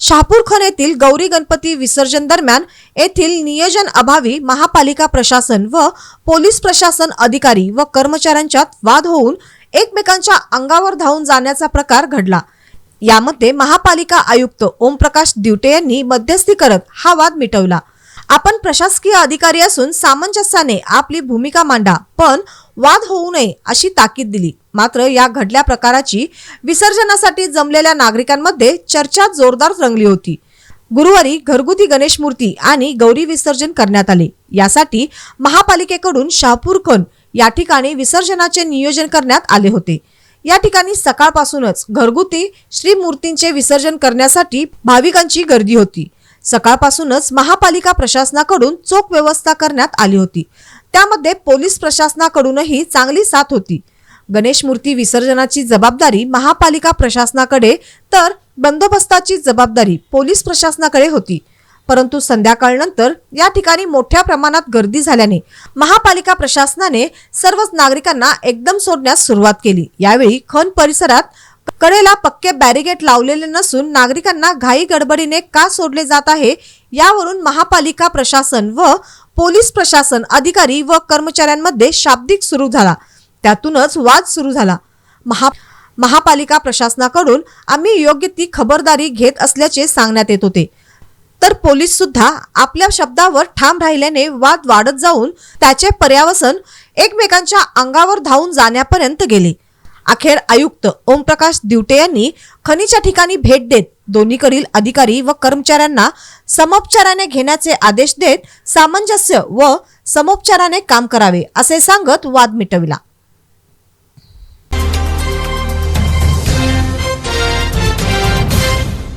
मध्ये शहापूर येथील गौरी गणपती विसर्जन दरम्यान येथील नियोजन अभावी महापालिका प्रशासन व पोलीस प्रशासन अधिकारी व कर्मचाऱ्यांच्यात वाद होऊन एकमेकांच्या अंगावर धावून जाण्याचा प्रकार घडला. यामध्ये महापालिका आयुक्त ओमप्रकाश दिवटे यांनी मध्यस्थी करत हा वाद मिटवला. आपण प्रशासकीय अधिकारी असून सामंजस्याने आपली भूमिका मांडा पण वाद होऊ नये अशी ताकीद दिली. मात्र या घडल्या प्रकाराची विसर्जनासाठी जमलेल्या नागरिकांमध्ये चर्चा जोरदार रंगली होती. गुरुवारी घरगुती गणेश मूर्ती आणि गौरी विसर्जन करण्यात आले. यासाठी महापालिकेकडून शहापूर या ठिकाणी विसर्जनाचे नियोजन करण्यात आले होते. या ठिकाणी सकाळपासूनच घरगुती श्री मूर्तींचे विसर्जन करण्यासाठी भाविकांची गर्दी होती. सकाळपासूनच महापालिका प्रशासनाकडून चोख व्यवस्था करण्यात आली होती. त्यामध्ये पोलीस प्रशासनाकडूनही चांगली साथ होती. गणेश मूर्ती विसर्जनाची जबाबदारी महापालिका प्रशासनाकडे तर बंदोबस्ताची जबाबदारी पोलीस प्रशासनाकडे होती. परंतु संध्याकाळनंतर या ठिकाणी मोठ्या प्रमाणात गर्दी झाल्याने महापालिका प्रशासनाने सर्वच नागरिकांना एकदम सोडण्यास सुरुवात केली. यावेळी खन परिसरात कडेला पक्के बॅरिगेट लावलेले नसून नागरिकांना घाई गडबडीने का सोडले जात आहे यावरून महापालिका प्रशासन व पोलीस प्रशासन अधिकारी व कर्मचाऱ्यांमध्ये शाब्दिक सुरू झाला. त्यातूनच वाद सुरू झाला. महा महापालिका प्रशासनाकडून आम्ही योग्य ती खबरदारी घेत असल्याचे सांगण्यात येत होते. तर पोलीस सुद्धा आपल्या शब्दावर ठाम राहिल्याने वाद वाढत जाऊन त्याचे पर्यावसन एकमेकांच्या अंगावर धावून जाण्यापर्यंत गेले. अखेर आयुक्त ओमप्रकाश दिवटे यांनी खनीच्या ठिकाणी भेट देत दोन्हीकडील अधिकारी व कर्मचाऱ्यांना समोपचाराने घेण्याचे आदेश देत सामंजस्य व समोपचाराने काम करावे असे सांगत वाद मिटविला.